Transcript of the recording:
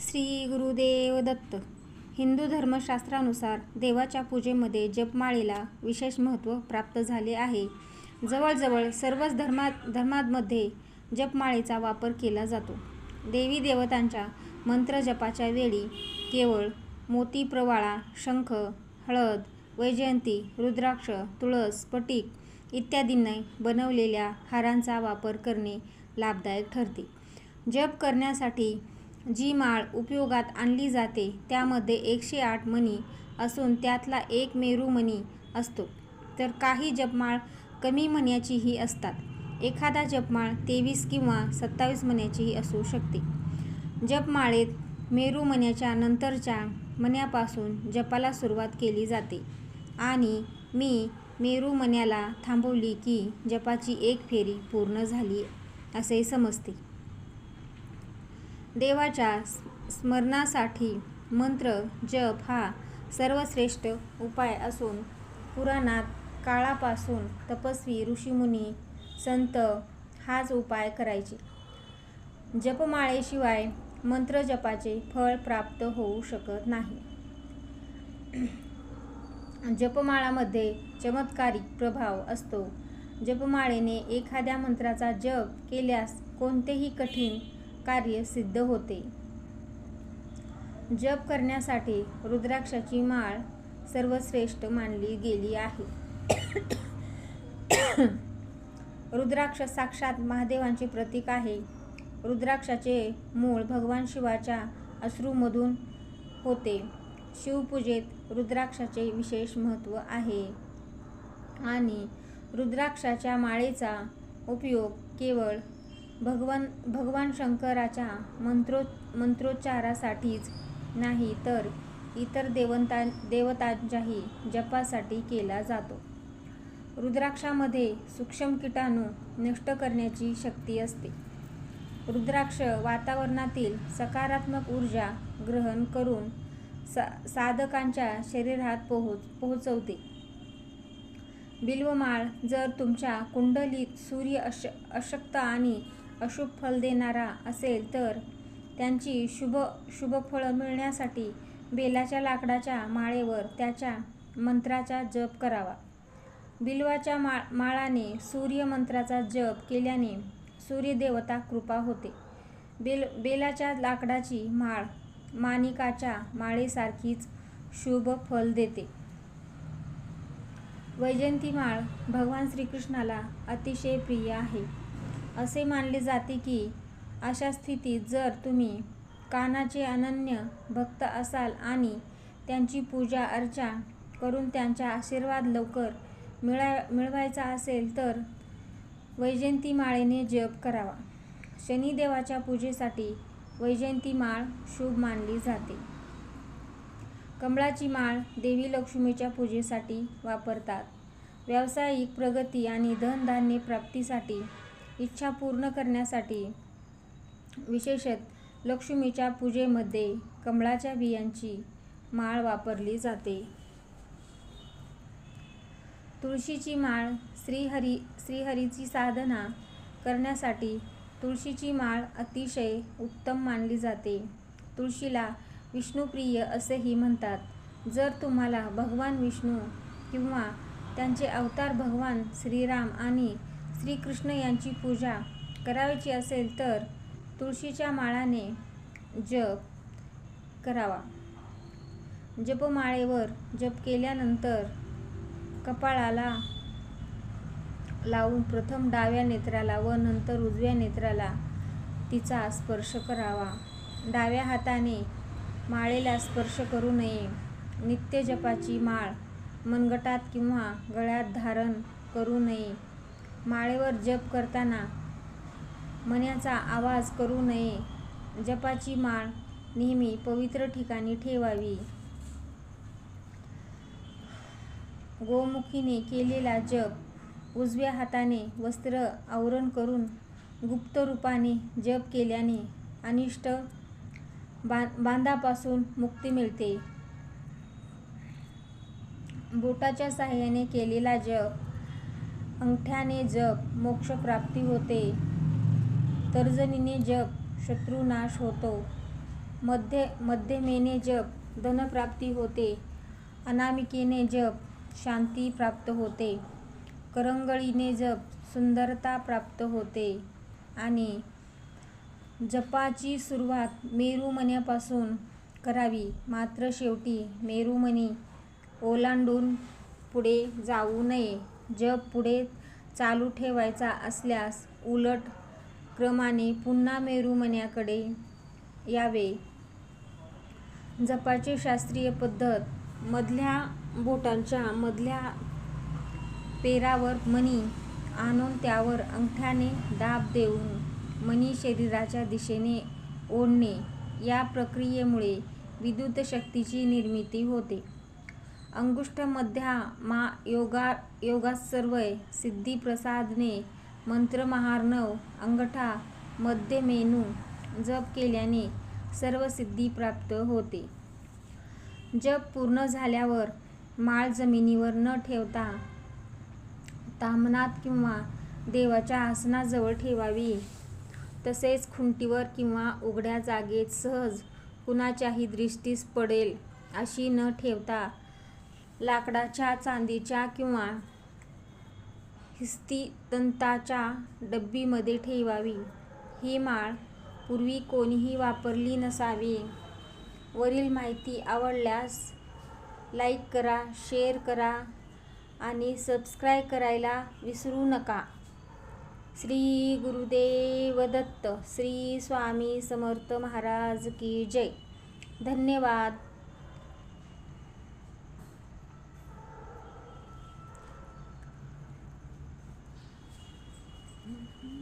श्री गुरुदेव दत्त. हिंदू धर्मशास्त्रानुसार देवाच्या पूजेमध्ये जपमाळेला विशेष महत्त्व प्राप्त झाले आहे. जवळजवळ सर्वच धर्मा धर्मांमध्ये जपमाळेचा वापर केला जातो. देवी देवतांच्या मंत्रजपाच्या वेळी केवळ मोती प्रवाळा शंख हळद वैजयंती रुद्राक्ष तुळस स्फटिक इत्यादींनी बनवलेल्या हारांचा वापर करणे लाभदायक ठरते. जप करण्यासाठी जी माळ उपयोगात आणली जाते त्यामध्ये एकशे आठ मणी असून त्यातला एक मेरू मणी असतो. तर काही जपमाळ कमी मण्याचीही असतात. एखादा जपमाळ तेवीस किंवा सत्तावीस मण्याचीही असू शकते. जपमाळेत मेरू मण्याच्या नंतरच्या मण्यापासून जपाला सुरुवात केली जाते. आणि मी मेरू मण्याला थांबवली की जपाची एक फेरी पूर्ण झाली असे समजते. देवाच्या स्मरणासाठी मंत्र जप हा सर्वश्रेष्ठ उपाय असून पुराणात काळापासून तपस्वी ऋषीमुनी संत हाच उपाय करायचे. जपमाळेशिवाय मंत्रजपाचे फळ प्राप्त होऊ शकत नाही. जपमाळामध्ये चमत्कारिक प्रभाव असतो. जपमाळेने एखाद्या मंत्राचा जप केल्यास कोणतेही कठीण कार्य सिद्ध होते. जप करण्यासाठी रुद्राक्षाची माळ सर्वश्रेष्ठ मानली गेली आहे. रुद्राक्ष साक्षात महादेवांचे प्रतीक आहे. रुद्राक्षाचे मूळ भगवान शिवाच्या अश्रूमधून होते. शिवपूजेत रुद्राक्षाचे विशेष महत्त्व आहे. आणि रुद्राक्षाच्या माळेचा उपयोग केवळ भगवान भगवान शंकराच्या मंत्रो मंत्रोच्चारासाठीच नाही तर इतर देवता देवतांच्याही जपासाठी केला जातो. रुद्राक्षामध्ये सूक्ष्म किटाणू नष्ट करण्याची शक्ती असते. रुद्राक्ष वातावरणातील सकारात्मक ऊर्जा ग्रहण करून सा साधकांच्या शरीरात पोहोच पोहोचवते. बिल्वमाळ जर तुमच्या कुंडलीत सूर्य अश अशक्त आणि अशुभ फल देणारा असेल तर त्यांची शुभ शुभफळं मिळण्यासाठी बेलाच्या लाकडाच्या माळेवर त्याच्या मंत्राचा जप करावा. बिल्वाच्या मा माळाने सूर्यमंत्राचा जप केल्याने सूर्यदेवता कृपा होते. बेल बेलाच्या लाकडाची माळ माणिकाच्या माळेसारखीच शुभ फल देते. वैजयंती माळ भगवान श्रीकृष्णाला अतिशय प्रिय आहे. असे मानले जाते की अशा स्थितीत जर तुम्ही कानाचे अनन्य भक्त असाल आणि त्यांची पूजा अर्चा करून त्यांचा आशीर्वाद लवकर मिळा मिळवायचा असेल तर वैजयंती माळेने जप करावा. शनिदेवाच्या पूजेसाठी वैजयंती माळ शुभ मानली जाते. कमळाची माळ देवी लक्ष्मीच्या पूजेसाठी वापरतात. व्यावसायिक प्रगती आणि धनधान्य प्राप्तीसाठी इच्छा पूर्ण करण्यासाठी विशेषत लक्ष्मीच्या पूजेमध्ये कमळाच्या बियांची माळ वापरली जाते. तुळशीची माळ श्रीहरी श्रीहरीची साधना करण्यासाठी तुळशीची माळ अतिशय उत्तम मानली जाते. तुळशीला विष्णुप्रिय असेही म्हणतात. जर तुम्हाला भगवान विष्णू किंवा त्यांचे अवतार भगवान श्रीराम आणि श्रीकृष्ण यांची पूजा करावयाची असेल तर तुळशीच्या माळाने जप करावा. जपमाळेवर जप केल्यानंतर कपाळाला लावून प्रथम डाव्या नेत्राला व नंतर उजव्या नेत्राला तिचा स्पर्श करावा. डाव्या हाताने माळेला स्पर्श करू नये. नित्य जपाची माळ मनगटात किंवा गळ्यात धारण करू नये. माळेवर जप करताना मण्याचा आवाज करू नये. जपाची माळ नेहमी पवित्र ठिकाणी ठेवावी. गोमुखीने केलेला जप उजव्या हाताने वस्त्र आवरण करून गुप्त रूपाने जप केल्याने अनिष्ट बा बांधापासून मुक्ती मिळते. बोटाच्या साह्याने केलेला जप अंगठ्याने जप मोक्षप्राप्ती होते. तर्जनीने जप शत्रुनाश होतो. मध्य मध्यमेने जप धनप्राप्ती होते. अनामिकेने जप शांती प्राप्त होते. करंगळीने जप सुंदरता प्राप्त होते. आणि जपाची सुरुवात मेरुमण्यापासून करावी. मात्र शेवटी मेरुमणी ओलांडून पुढे जाऊ नये. जप पुढे चालू ठेवायचा असल्यास उलट क्रमाने पुन्हा मेरुमण्याकडे यावे. जपाची शास्त्रीय पद्धत मधल्या बोटांच्या मधल्या पेरावर मणी आणून त्यावर अंगठ्याने दाब देऊन मणी शरीराच्या दिशेने ओढणे या प्रक्रियेमुळे विद्युत शक्तीची निर्मिती होते. अंगुष्ठमध्या मा योगा योगासर्वय सिद्धिप्रसादने मंत्रमहार्णव अंगठा मध्य मेनू जप केल्याने सर्व सिद्धी प्राप्त होते. जप पूर्ण झाल्यावर माळ जमिनीवर न ठेवता तामनात किंवा देवाच्या आसनाजवळ ठेवावी. तसेच खुंटीवर किंवा उघड्या जागेत सहज कुणाच्याही दृष्टीस पडेल अशी न ठेवता लाकडाच्या चांदीच्या किंवा हिस्तीतंताच्या डब्बीमध्ये ठेवावी. ही माळ पूर्वी कोणीही वापरली नसावी. वरील माहिती आवडल्यास लाईक करा शेअर करा आणि सबस्क्राईब करायला विसरू नका. श्री गुरुदेव दत्त श्री स्वामी समर्थ महाराज की जय. धन्यवाद. Mm-hmm.